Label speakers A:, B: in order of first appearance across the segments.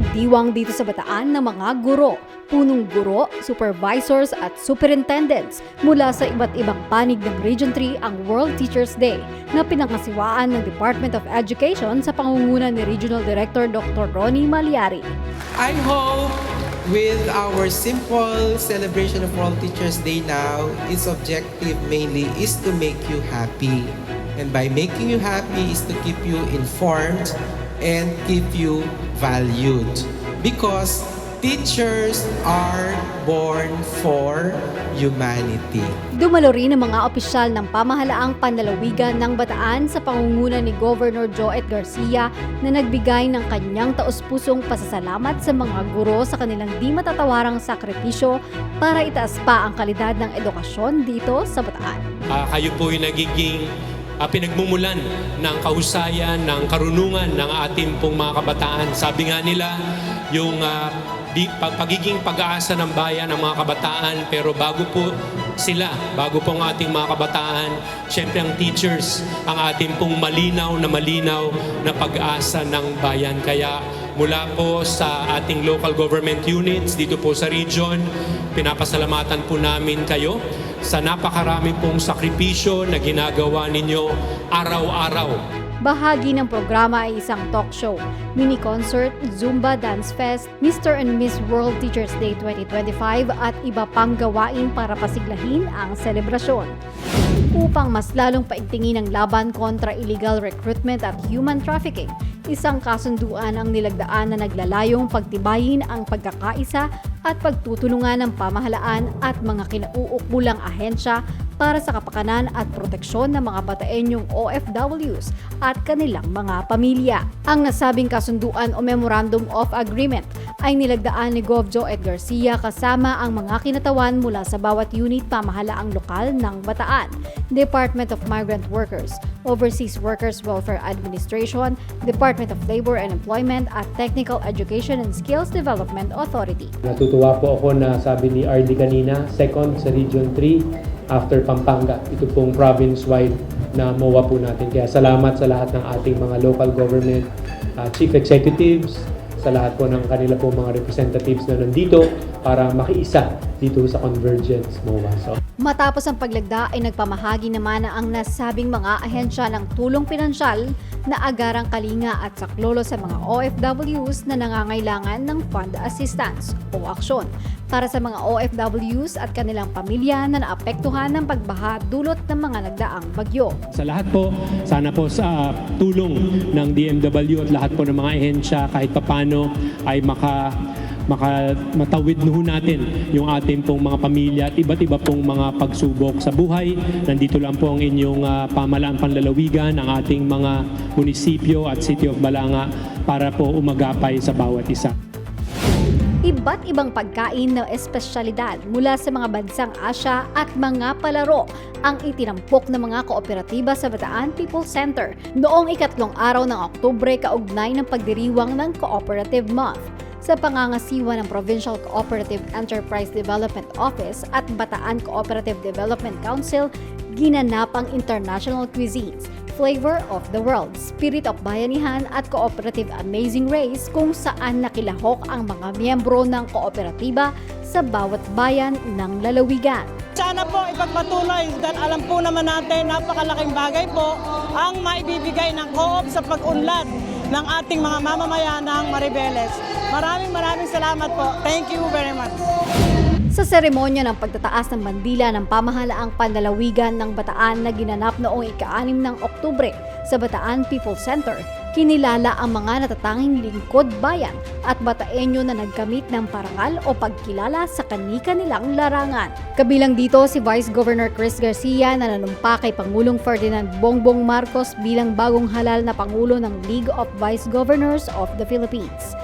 A: Ipinagdiwang dito sa bataan ng mga guro, punong guro, supervisors at superintendents mula sa iba't ibang panig ng Region 3 ang World Teachers Day na pinangasiwaan ng Department of Education sa pangunguna ni Regional Director Dr. Ronnie Maliari.
B: I hope with our simple celebration of World Teachers Day now, its objective mainly is to make you happy. And by making you happy is to keep you informed and keep you valued. Because teachers are born for humanity.
A: Dumalo rin ang mga opisyal ng pamahalaang panlalawigan ng Bataan sa pangunguna ni Governor Joet Garcia na nagbigay ng kanyang taus-pusong pasasalamat sa mga guro sa kanilang di matatawarang sakripisyo para itaas pa ang kalidad ng edukasyon dito sa Bataan.
C: Ah, kayo po yung nagiging ah, pinagmumulan ng kahusayan, ng karunungan ng ating pong mga kabataan. Sabi nga nila, yung pag, pagiging pag-aasa ng bayan ng mga kabataan, pero bago po sila, bago po ang ating mga kabataan, syempre ang teachers, ang ating pong malinaw na malinaw na pag-asa ng bayan. Kaya mula po sa ating local government units dito po sa region, pinapasalamatan po namin kayo sa napakarami pong sakripisyo na ginagawa ninyo araw-araw.
A: Bahagi ng programa ay isang talk show, mini concert, Zumba Dance Fest, Mr. and Miss World Teachers Day 2025 at iba pang gawain para pasiglahin ang selebrasyon. Upang mas lalong paigtingin ang laban kontra illegal recruitment at human trafficking, isang kasunduan ang nilagdaan na naglalayong pagtibayin ang pagkakaisa at pagtutulungan ng pamahalaan at mga kinauukbulang ahensya para sa kapakanan at proteksyon ng mga bataenyong OFWs at kanilang mga pamilya. Ang nasabing kasunduan o Memorandum of Agreement ay nilagdaan ni Gov. Joet Garcia kasama ang mga kinatawan mula sa bawat unit pamahalaang lokal ng Bataan, Department of Migrant Workers, Overseas Workers Welfare Administration, Department of Labor and Employment at Technical Education and Skills Development Authority.
D: Natutuwa po ako na sabi ni RD kanina, second sa Region 3 after Pampanga. Ito pong province-wide na MOA po natin. Kaya salamat sa lahat ng ating mga local government uh, chief executives, sa lahat po ng kanila po mga representatives na nandito para makiisa dito sa Convergence MOA. So,
A: Matapos ang paglagda ay nagpamahagi naman ang nasabing mga ahensya ng tulong pinansyal na agarang kalinga at saklolo sa mga OFWs na nangangailangan ng fund assistance o aksyon para sa mga OFWs at kanilang pamilya na naapektuhan ng pagbaha dulot ng mga nagdaang bagyo.
D: sa lahat po, sana po sa tulong ng DMW at lahat po ng mga ehensya kahit papano ay maka maka matawid ho natin yung ating pong mga pamilya at iba't iba pong mga pagsubok sa buhay. Nandito lang po ang inyong ah, pamalaan panlalawigan, ang ating mga munisipyo at City of Balanga para po umagapay sa bawat isa.
A: Iba't ibang pagkain na espesyalidad mula sa mga bansang Asya at mga palaro. Ang itinampok ng mga kooperatiba sa Bataan People Center noong ikatlong araw ng Oktubre kaugnay ng pagdiriwang ng Cooperative Month sa pangangasiwa ng Provincial Cooperative Enterprise Development Office at Bataan Cooperative Development Council, ginanap ang International Cuisines, Flavor of the World, Spirit of Bayanihan at Cooperative Amazing Race kung saan nakilahok ang mga miyembro ng kooperatiba sa bawat bayan ng lalawigan.
E: Sana po ipagpatuloy dahil alam po naman natin napakalaking bagay po ang maibibigay ng co-op sa pag-unlad ng ating mga mamamayan ng Maribeles. Maraming maraming salamat po. Thank you very much.
A: Sa seremonya ng pagtataas ng bandila ng pamahalaang panlalawigan ng Bataan na ginanap noong ika-6 ng Oktubre sa Bataan People Center, kinilala ang mga natatanging lingkod bayan at bataenyo na nagkamit ng parangal o pagkilala sa kani-kanilang larangan. Kabilang dito si Vice Governor Chris Garcia na nanumpa kay Pangulong Ferdinand Bongbong Marcos bilang bagong halal na Pangulo ng League of Vice Governors of the Philippines.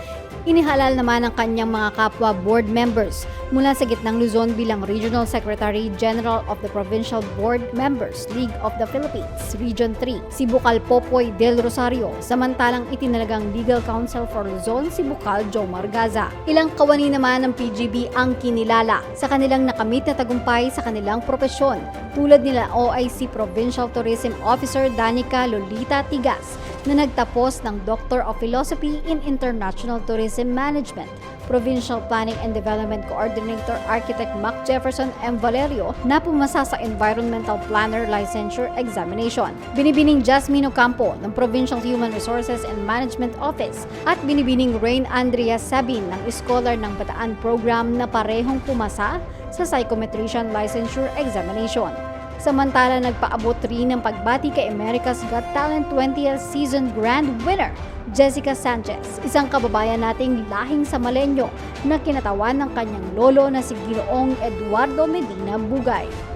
A: Inihalal naman ang kanyang mga kapwa board members mula sa Gitnang Luzon bilang Regional Secretary General of the Provincial Board Members League of the Philippines, Region 3, si Bukal Popoy del Rosario, samantalang itinalagang Legal Counsel for Luzon si Bukal Jomar Gaza. Ilang kawani naman ng PGB ang kinilala sa kanilang nakamit na tagumpay sa kanilang propesyon, tulad nila OIC Provincial Tourism Officer Danica Lolita Tigas, na nagtapos ng Doctor of Philosophy in International Tourism Management. Provincial Planning and Development Coordinator Architect Mac Jefferson M. Valerio na pumasa sa Environmental Planner Licensure Examination. Binibining Jasmine Ocampo ng Provincial Human Resources and Management Office at binibining Rain Andrea Sabin ng Scholar ng Bataan Program na parehong pumasa sa Psychometrician Licensure Examination. Samantala, nagpaabot rin ng pagbati kay America's Got Talent 20th Season Grand Winner, Jessica Sanchez, isang kababayan nating lahing sa Malenyo na kinatawan ng kanyang lolo na si Ginoong Eduardo Medina Bugay.